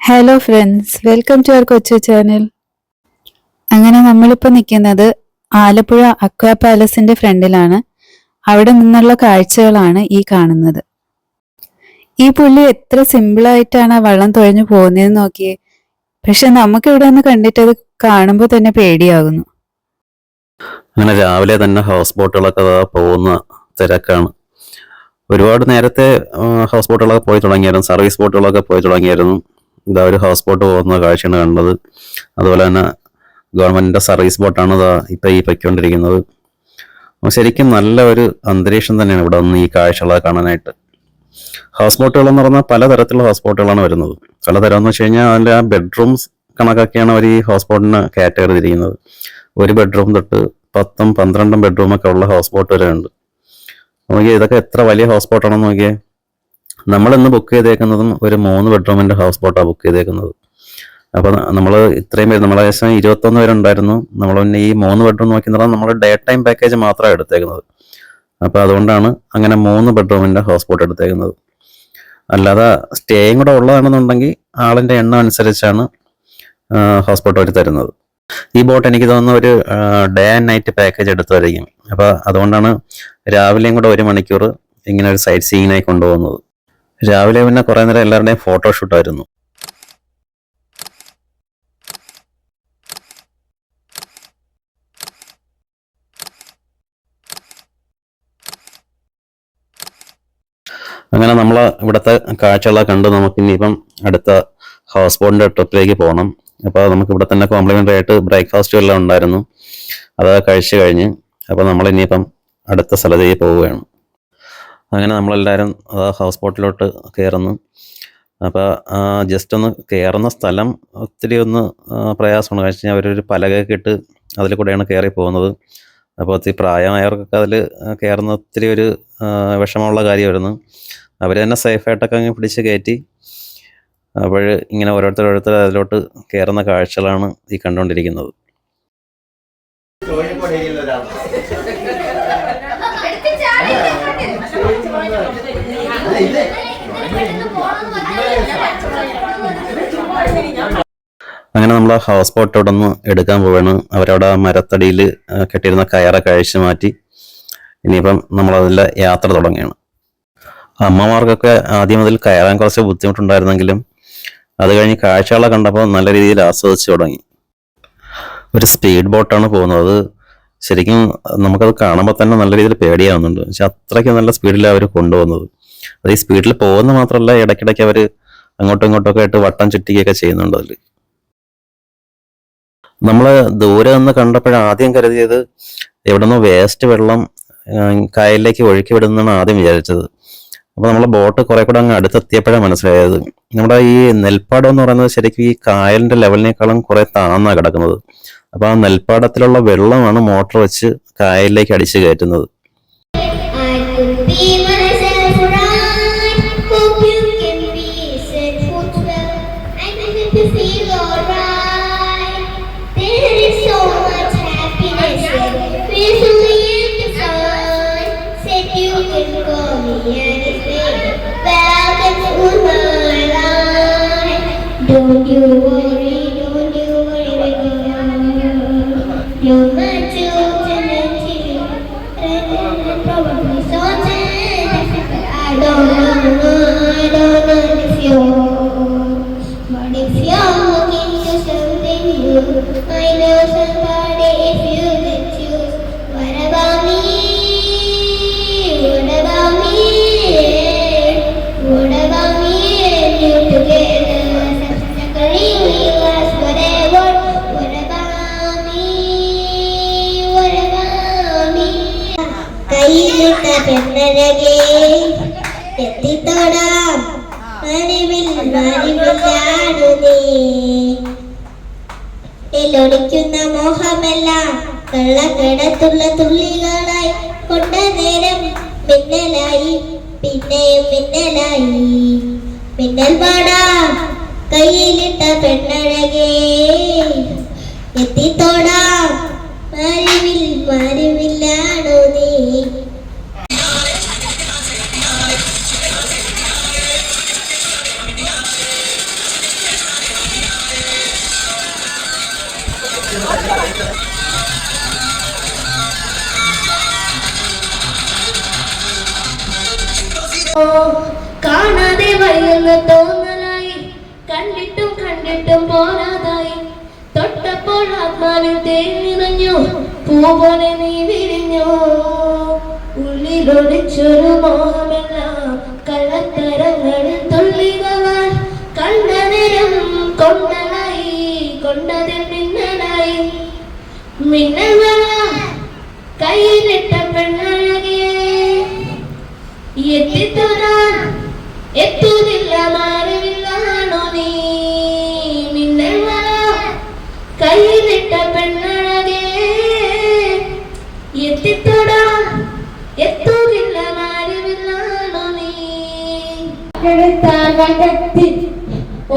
Hello friends welcome to our കൊച്ചു channel അങ്ങനെ നമ്മളിപ്പോൾ നിൽക്കുന്നത് ആലപ്പുഴ അക്വാ പാലസിന്റെ ഫ്രണ്ടിലാണ്. അവിടെ നിന്നുള്ള കാഴ്ചകളാണ് ഈ കാണുന്നത്. ഈ പുള്ളി എത്ര സിമ്പിളായിട്ടാണ് ആ വള്ളം തുഴഞ്ഞു പോകുന്നതെന്ന് നോക്കിയേ. പക്ഷെ നമുക്ക് ഇവിടെ നിന്ന് കണ്ടിട്ട് അത് കാണുമ്പോൾ തന്നെ പേടിയാകുന്നു. അങ്ങനെ രാവിലെ തന്നെ ഹൗസ് ബോട്ടുകളൊക്കെ പോകുന്ന തിരക്കാണ്. ഒരുപാട് നേരത്തെ ഹൗസ് ബോട്ടുകളൊക്കെ പോയി തുടങ്ങിയായിരുന്നു സർവീസ് ബോട്ടുകളൊക്കെ പോയി തുടങ്ങിയായിരുന്നു. ഇതാ ഒരു ഹൗസ് ബോട്ട് പോകുന്ന കാഴ്ചയാണ് കണ്ടത്. അതുപോലെ തന്നെ ഗവൺമെന്റിന്റെ സർവീസ് ബോട്ടാണ് ഇതാ ഇപ്പോൾ ഈ പൊയ്ക്കൊണ്ടിരിക്കുന്നത്. ശരിക്കും നല്ല ഒരു അന്തരീക്ഷം തന്നെയാണ് ഇവിടെ നിന്ന് ഈ കാഴ്ചകളൊക്കെ കാണാനായിട്ട്. ഹൗസ് ബോട്ടുകളെന്ന് പറഞ്ഞാൽ പലതരത്തിലുള്ള ഹൗസ് ബോട്ടുകളാണ് വരുന്നത്. പലതരം എന്ന് വെച്ച് കഴിഞ്ഞാൽ അതിന്റെ ആ ബെഡ്റൂംസ് കണക്കാക്കിയാണ് അവർ ഈ ഹൗസ് ബോട്ടിന് കാറ്റഗറി തിരിക്കുന്നത് ഒരു ബെഡ്റൂം തൊട്ട് പത്തും പന്ത്രണ്ടും ബെഡ്റൂമൊക്കെ ഉള്ള ഹൗസ് ബോട്ട് വരെ ഉണ്ട് നോക്കിയാൽ ഇതൊക്കെ എത്ര വലിയ ഹൗസ് ബോട്ടാണെന്ന് നോക്കിയേ. നമ്മൾ ഇന്ന് ബുക്ക് ചെയ്തേക്കുന്നതും ഒരു മൂന്ന് ബെഡ്റൂമിന്റെ ഹൗസ് ബോട്ടാണ് ബുക്ക് ചെയ്തേക്കുന്നത്. അപ്പോൾ നമ്മൾ ഇത്രയും പേര് നമ്മൾ ഏകദേശം ഇരുപത്തൊന്ന് പേരുണ്ടായിരുന്നു. നമ്മൾ പിന്നെ ഈ മൂന്ന് ബെഡ്റൂം നോക്കി പറഞ്ഞാൽ നമ്മൾ ഡേ ടൈം പാക്കേജ് മാത്രമാണ് എടുത്തേക്കുന്നത്. അപ്പോൾ അതുകൊണ്ടാണ് അങ്ങനെ മൂന്ന് ബെഡ്റൂമിന്റെ ഹൗസ് ബോട്ട് എടുത്തേക്കുന്നത്. അല്ലാതെ സ്റ്റേയും കൂടെ ഉള്ളതാണെന്നുണ്ടെങ്കിൽ ആളിന്റെ എണ്ണം അനുസരിച്ചാണ് ഹൗസ് ബോട്ട് അവർ തരുന്നത്. ഈ ബോട്ട് എനിക്ക് തോന്നുന്ന ഒരു ഡേ ആൻഡ് നൈറ്റ് പാക്കേജ് എടുത്തായിരിക്കും അപ്പോൾ അതുകൊണ്ടാണ് രാവിലെയും കൂടെ ഒരു മണിക്കൂർ ഇങ്ങനെ ഒരു സൈറ്റ് സീയിങ്ങിനായി കൊണ്ടുപോകുന്നത്. രാവിലെ പിന്നെ കുറെ നേരം എല്ലാവരുടെയും ഫോട്ടോഷൂട്ടായിരുന്നു അങ്ങനെ നമ്മൾ ഇവിടുത്തെ കാഴ്ചകളൊക്കെ കണ്ട് നമുക്ക് ഇനിയിപ്പം അടുത്ത ഹൗസ് ബോട്ടിന്റെ ട്രിപ്പിലേക്ക് പോകണം അപ്പോൾ നമുക്ക് ഇവിടെ തന്നെ കോംപ്ലിമെന്ററി ആയിട്ട് ബ്രേക്ക്ഫാസ്റ്റും എല്ലാം ഉണ്ടായിരുന്നു. അത് കഴിച്ചു കഴിഞ്ഞ് അപ്പോൾ നമ്മൾ ഇനിയിപ്പം അടുത്ത സ്ഥലത്തേക്ക് പോവുകയാണ്. അങ്ങനെ നമ്മളെല്ലാവരും ഹൗസ് ബോട്ടിലോട്ട് കയറുന്നു അപ്പോൾ ജസ്റ്റ് ഒന്ന് കയറുന്ന സ്ഥലം ഒത്തിരി ഒന്ന് പ്രയാസമാണ്. കാരണം വെച്ചാൽ അവരൊരു പലകയൊക്കെ ഇട്ട് അതിൽ കൂടെയാണ് കയറി പോകുന്നത്. അപ്പോൾ ഒത്തിരി പ്രായമായവർക്കൊക്കെ അതിൽ കയറുന്ന ഒത്തിരി ഒരു വിഷമമുള്ള കാര്യമായിരുന്നു. അവർ തന്നെ സേഫായിട്ടൊക്കെ അങ്ങ് പിടിച്ച് കയറ്റി. അപ്പോൾ ഇങ്ങനെ ഓരോരുത്തർ ഓരോരുത്തർ അതിലോട്ട് കയറുന്ന കാഴ്ചകളാണ് ഈ കണ്ടുകൊണ്ടിരിക്കുന്നത്. അങ്ങനെ നമ്മൾ ഹൗസ് ബോട്ട് അവിടെ നിന്ന് എടുക്കാൻ പോവാണ്. അവരവിടെ മരത്തടിയിൽ കെട്ടിയിരുന്ന കയറൊക്കെ അഴിച്ചു മാറ്റി. ഇനിയിപ്പം നമ്മളതിലെ യാത്ര തുടങ്ങിയാണ് അമ്മമാർക്കൊക്കെ ആദ്യം അതിൽ കയറാൻ കുറച്ച് ബുദ്ധിമുട്ടുണ്ടായിരുന്നെങ്കിലും അത് കഴിഞ്ഞ് കാഴ്ചകളെ കണ്ടപ്പോൾ നല്ല രീതിയിൽ ആസ്വദിച്ചു തുടങ്ങി. ഒരു സ്പീഡ് ബോട്ടാണ് പോകുന്നത്. ശരിക്കും നമുക്കത് കാണുമ്പോൾ തന്നെ നല്ല രീതിയിൽ പേടിയാവുന്നുണ്ട്. പക്ഷെ അത്രയ്ക്ക് നല്ല സ്പീഡിലാണ് അവർ കൊണ്ടുപോകുന്നത്. അത് ഈ സ്പീഡിൽ പോകുന്ന മാത്രമല്ല ഇടയ്ക്കിടയ്ക്ക് അവർ അങ്ങോട്ടും ഇങ്ങോട്ടും ഒക്കെ ആയിട്ട് വട്ടം ചുറ്റിക്കുകയൊക്കെ ചെയ്യുന്നുണ്ട് അതിൽ നമ്മൾ ദൂരെ നിന്ന് കണ്ടപ്പോഴ ആദ്യം കരുതിയത് എവിടുന്നോ വേസ്റ്റ് വെള്ളം കായലിലേക്ക് ഒഴുക്കി വിടുന്നതാണ് ആദ്യം വിചാരിച്ചത്. അപ്പോൾ നമ്മളെ ബോട്ട് കുറെ കൂടെ അങ്ങ് അടുത്തെത്തിയപ്പോഴാണ് മനസ്സിലായത്. നമ്മുടെ ഈ നെൽപ്പാടം എന്ന് പറയുന്നത് ശരിക്കും ഈ കായലിന്റെ ലെവലിനേക്കാളും കുറേ താന്നാ കിടക്കുന്നത്. അപ്പോൾ ആ നെൽപ്പാടത്തിലുള്ള വെള്ളമാണ് മോട്ടർ വെച്ച് കായലിലേക്ക് അടിച്ചു കയറ്റുന്നത്. I know somebody if you could choose. What about me? What about me? What about me and you together? Subsequently, we lost whatever. What about me? What about me? கையிட்ட பெண்ணழகே எத்தித்தோடாம் மறிவில் மறிவில் ஆடுதே എല്ലൊളിക്കുന്ന മോഹമെല്ലാം കള്ളക്കടത്തുള്ള തുള്ളികളായി കൊണ്ട നേരം മിന്നലായി പിന്നെയും മിന്നലായി. മിന്നൽ പാടാ കയ്യിലിട്ട പെണ്ണഴകേ. എത്തിത്തോടാം കാണാതെ വയ്യെന്ന് തോന്നലായി. കണ്ടിട്ടും കണ്ടിട്ടും പോരാതായി. തൊട്ടപ്പോൾ ആത്മാവിൽ തേൻ നിറഞ്ഞു പൂ പോലെ നീ വിരിഞ്ഞു. ഉള്ളിലൊളിച്ചൊരു മോഹമെല്ലാം കള്ളത്തരങ്ങളിൽ തുള്ളികളാൽ കണ്ട നേരം കൊണ്ടലായി. കൊണ്ടതിൽ മിന്നലായി. മിന്നൽ ಎತ್ತಿದ್ದನ ಎತ್ತುವುದಿಲ್ಲ ಮಾರವಿಲ್ಲ ನೀ ನಿನ್ನೆಲ್ಲ ಕೈಲಿಟ್ಟ ಬೆನ್ನೊಳಗೆ ಎತ್ತಿದ್ದೋಡ ಎತ್ತುವುದಿಲ್ಲ ಮಾರವಿಲ್ಲ ನೀ ಕೆಡುತ್ತಾಗ ಕತ್ತಿ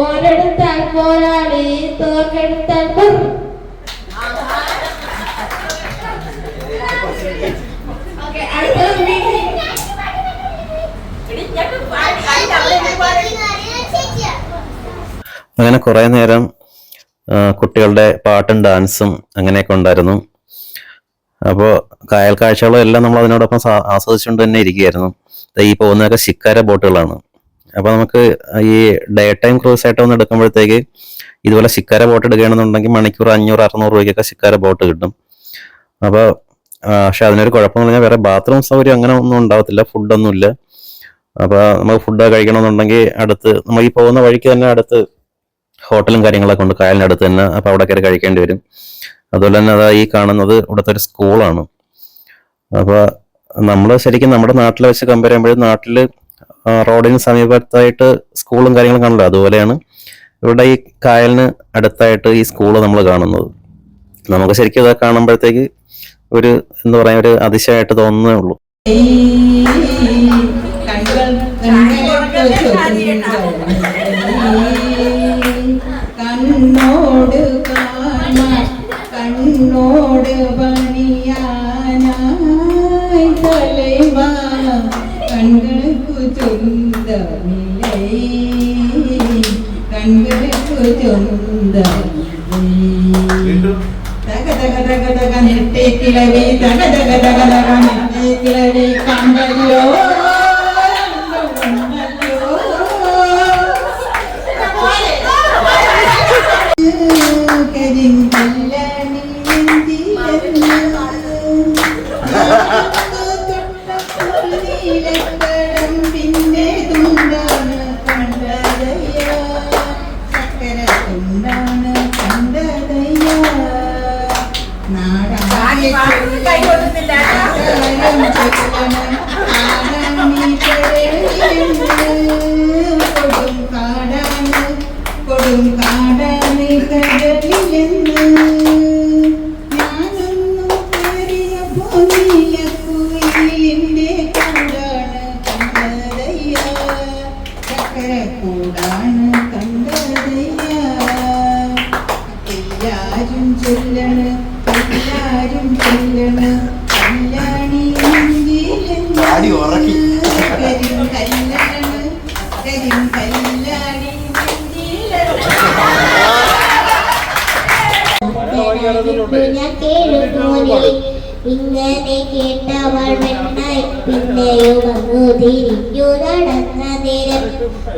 ಓಡಾಡುತ್ತಾಗ ಹೋರಾಡಿ ತೋರ್ಗೆಡುತ್ತಾಗ ಬರ್ರು Okay, I don't mean അങ്ങനെ കുറേ നേരം കുട്ടികളുടെ പാട്ടും ഡാൻസും അങ്ങനെയൊക്കെ ഉണ്ടായിരുന്നു. അപ്പോൾ കായൽ കാഴ്ചകളും എല്ലാം നമ്മൾ അതിനോടൊപ്പം ആസ്വദിച്ചുകൊണ്ട് തന്നെ ഇരിക്കുകയായിരുന്നു. ഈ പോകുന്നതൊക്കെ ശിക്കാര ബോട്ടുകളാണ്. അപ്പോൾ നമുക്ക് ഈ ഡേ ടൈം ക്രൂസ് ആയിട്ട് ഒന്ന് എടുക്കുമ്പോഴത്തേക്ക് ഇതുപോലെ ശിക്കാര ബോട്ട് എടുക്കുകയാണെന്നുണ്ടെങ്കിൽ മണിക്കൂർ അഞ്ഞൂറ് അറുന്നൂറ് രൂപയ്ക്കൊക്കെ ശിക്കാര ബോട്ട് കിട്ടും. അപ്പോൾ പക്ഷെ അതിനൊരു കുഴപ്പമെന്ന് പറഞ്ഞാൽ വേറെ ബാത്റൂം സൗകര്യം അങ്ങനെ ഒന്നും ഉണ്ടാവത്തില്ല ഫുഡൊന്നുമില്ല. അപ്പോൾ നമുക്ക് ഫുഡ് കഴിക്കണമെന്നുണ്ടെങ്കിൽ അടുത്ത് നമ്മൾ ഈ പോകുന്ന വഴിക്ക് തന്നെ അടുത്ത് ഹോട്ടലും കാര്യങ്ങളൊക്കെ ഉണ്ട്. കായലിന്റെ അടുത്ത് തന്നെ അപ്പോൾ അവിടെ കയറി കഴിക്കേണ്ടി വരും. അതുപോലെ തന്നെ അതാ ഈ കാണുന്നത് ഇവിടുത്തെ ഒരു സ്കൂളാണ്. അപ്പോൾ നമ്മൾ ശരിക്കും നമ്മുടെ നാട്ടിൽ വെച്ച് കമ്പയർ ചെയ്യുമ്പോഴും നാട്ടിൽ റോഡിന് സമീപത്തായിട്ട് സ്കൂളും കാര്യങ്ങളും കാണില്ല അതുപോലെയാണ് ഇവിടെ ഈ കായലിന് അടുത്തായിട്ട് ഈ സ്കൂൾ നമ്മൾ കാണുന്നത്. നമുക്ക് ശരിക്കും അത് കാണുമ്പോഴത്തേക്ക് ഒരു എന്താ പറയുക ഒരു അതിശയമായിട്ട് തോന്നുന്നേ ഉള്ളൂ. കണ്ണോട് പണിയാനായി തലൈവാ കണ്ണുകൾക്കു ചൊന്തമില്ലേ കണ്ണുകൾക്കു ചൊന്തമില്ലേ തക തക തക തക നെട്ടേ കിളവി തക തക തക. എല്ലാരും ചൊല്ലണ് എല്ലാരും ചൊല്ലണ് കല്യാണി. കരിം കല്യാണ കരിം കല്യാണി ഞാൻ കേഴുപോലെ ഇങ്ങനെ കേട്ടവൾ വെണ്ണായി പിന്നെയോ വന്നു തിരിഞ്ഞു നടന്ന നേരം.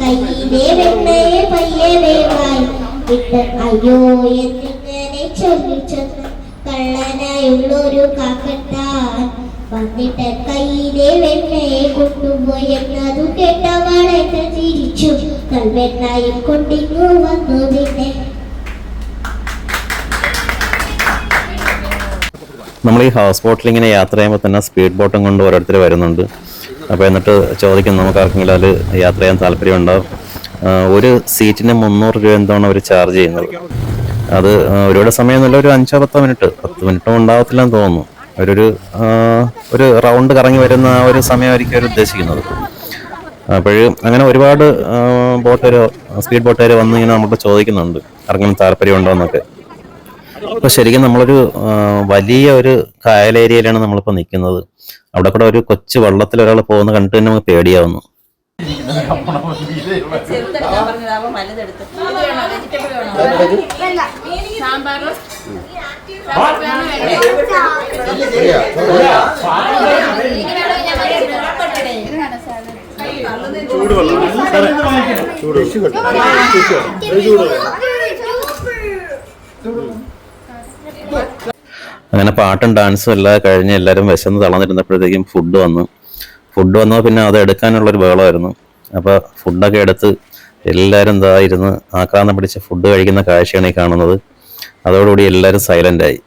കയ്യിലെ വെണ്ണയെ പയ്യെ വേവായി. വിട്ട് അയ്യോ എന്നിങ്ങനെ ചൊല്ലിച്ചെന്ന് കള്ളനായുള്ളൊരു കാക്കട്ടാൻ. വന്നിട്ട് കയ്യിലെ വെണ്ണയെ കൊണ്ടുപോയി എന്നതു കേട്ടവളെ തിരിച്ചു കൽവെണ്ണയും കൊണ്ടിങ്ങു വന്നു പിന്നെ നമ്മൾ ഈ ഹൗസ് ബോട്ടിൽ ഇങ്ങനെ യാത്ര ചെയ്യുമ്പോൾ തന്നെ സ്പീഡ് ബോട്ടും കൊണ്ട് ഓരോരുത്തർ വരുന്നുണ്ട്. അപ്പോൾ എന്നിട്ട് ചോദിക്കും നമുക്ക് ആർക്കെങ്കിലും അതിൽ യാത്ര ചെയ്യാൻ താല്പര്യമുണ്ടോ ഒരു സീറ്റിന് മുന്നൂറ് രൂപ എന്താണ് അവർ ചാർജ് ചെയ്യുന്നത്? അത് ഒരുപാട് സമയം എന്നുള്ള ഒരു അഞ്ചോ പത്തോ മിനിറ്റ് പത്ത് മിനിറ്റും ഉണ്ടാവത്തില്ലെന്ന് തോന്നുന്നു. അവരൊരു ഒരു റൗണ്ട് കറങ്ങി വരുന്ന ആ ഒരു സമയമായിരിക്കും അവർ ഉദ്ദേശിക്കുന്നത്. അപ്പോൾ അങ്ങനെ ഒരുപാട് ബോട്ടുകാർ സ്പീഡ് ബോട്ടുകാർ വന്ന് ഇങ്ങനെ നമ്മളോട് ചോദിക്കുന്നുണ്ട് ആർക്കെങ്കിലും താല്പര്യമുണ്ടോ എന്നൊക്കെ. ഇപ്പൊ ശരിക്കും നമ്മളൊരു വലിയ ഒരു കായൽ ഏരിയയിലാണ് നമ്മളിപ്പോ നിൽക്കുന്നത് അവിടെ കൂടെ ഒരു കൊച്ചു വള്ളത്തിൽ ഒരാൾ പോകുന്ന കണ്ടിട്ട് തന്നെ നമുക്ക് പേടിയാവുന്നു. ചെറുതെടുക്കാൻ പറഞ്ഞതാവുമ്പോ വലുതെടുത്ത് അങ്ങനെ പാട്ടും ഡാൻസും എല്ലാം കഴിഞ്ഞ് എല്ലാവരും വിശന്ന് തളർന്നിരുന്നപ്പോഴത്തേക്കും ഫുഡ് വന്നു. ഫുഡ് വന്നോ പിന്നെ അത് എടുക്കാനുള്ളൊരു ബഹളമായിരുന്നു. അപ്പോൾ ഫുഡൊക്കെ എടുത്ത് എല്ലാവരും എന്താ ഇരുന്ന് ആക്രാന്തം പിടിച്ച് ഫുഡ് കഴിക്കുന്ന കാഴ്ചയാണ് ഈ കാണുന്നത്. അതോടുകൂടി എല്ലാവരും സൈലന്റായി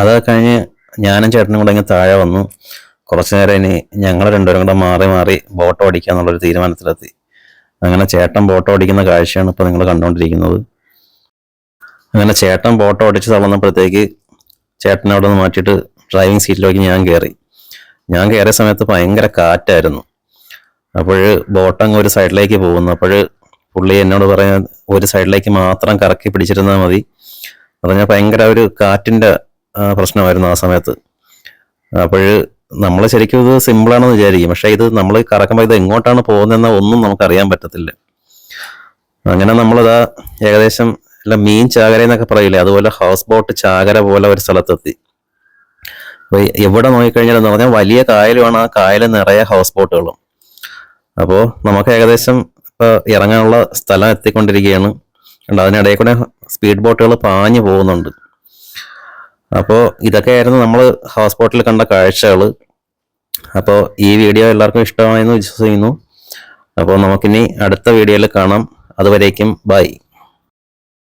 അത് കഴിഞ്ഞ് ഞാനും ചേട്ടനും കൂടെ ഇങ്ങ് താഴെ വന്നു. കുറച്ച് നേരം ഇനി ഞങ്ങൾ രണ്ടുപേരും കൂടെ മാറി മാറി ബോട്ട് ഓടിക്കുക എന്നുള്ളൊരു തീരുമാനത്തിലെത്തി. അങ്ങനെ ചേട്ടൻ ബോട്ട് ഓടിക്കുന്ന കാഴ്ചയാണ് ഇപ്പോൾ നിങ്ങൾ കണ്ടുകൊണ്ടിരിക്കുന്നത് അങ്ങനെ ചേട്ടൻ ബോട്ട് ഓടിച്ച് തളർന്നപ്പോഴത്തേക്ക് ചേട്ടനെ അവിടെ നിന്ന് മാറ്റിയിട്ട് ഡ്രൈവിംഗ് സീറ്റിലേക്ക് ഞാൻ കയറി ഞാൻ കയറിയ സമയത്ത് ഭയങ്കര കാറ്റായിരുന്നു. അപ്പോൾ ബോട്ട് അങ്ങ് ഒരു സൈഡിലേക്ക് പോകുന്നു. അപ്പോൾ പുള്ളി എന്നോട് പറയാൻ ഒരു സൈഡിലേക്ക് മാത്രം കറക്കി പിടിച്ചിരുന്നാൽ മതി. അത് ഞാൻ ഭയങ്കര ഒരു കാറ്റിന്റെ പ്രശ്നമായിരുന്നു ആ സമയത്ത്. അപ്പോൾ നമ്മൾ ശരിക്കും ഇത് സിമ്പിളാണെന്ന് വിചാരിക്കും. പക്ഷേ ഇത് നമ്മൾ കറക്കുമ്പോൾ ഇത് എങ്ങോട്ടാണ് പോകുന്നതെന്ന് ഒന്നും നമുക്കറിയാൻ പറ്റത്തില്ല. അങ്ങനെ നമ്മളിതാ ഏകദേശം അല്ല മീൻ ചാകര എന്നൊക്കെ പറയില്ലേ? അതുപോലെ ഹൗസ് ബോട്ട് ചാകര പോലെ ഒരു സ്ഥലത്തെത്തി. അപ്പൊ എവിടെ നോക്കിക്കഴിഞ്ഞാൽ എന്ന് പറഞ്ഞാൽ വലിയ കായലുമാണ്. ആ കായൽ നിറയെ ഹൗസ് ബോട്ടുകളും അപ്പോൾ നമുക്ക് ഏകദേശം ഇപ്പോൾ ഇറങ്ങാനുള്ള സ്ഥലം എത്തിക്കൊണ്ടിരിക്കുകയാണ്. ഉണ്ട് അതിനിടയിൽ കൂടെ സ്പീഡ് ബോട്ടുകൾ പാഞ്ഞു പോകുന്നുണ്ട്. അപ്പോൾ ഇതൊക്കെയായിരുന്നു നമ്മൾ ഹൗസ് ബോട്ടിൽ കണ്ട കാഴ്ചകൾ അപ്പോൾ ഈ വീഡിയോ എല്ലാവർക്കും ഇഷ്ടമായെന്ന് വിശ്വസിക്കുന്നു. അപ്പോൾ നമുക്കിനി അടുത്ത വീഡിയോയിൽ കാണാം. അതുവരേക്കും ബൈ.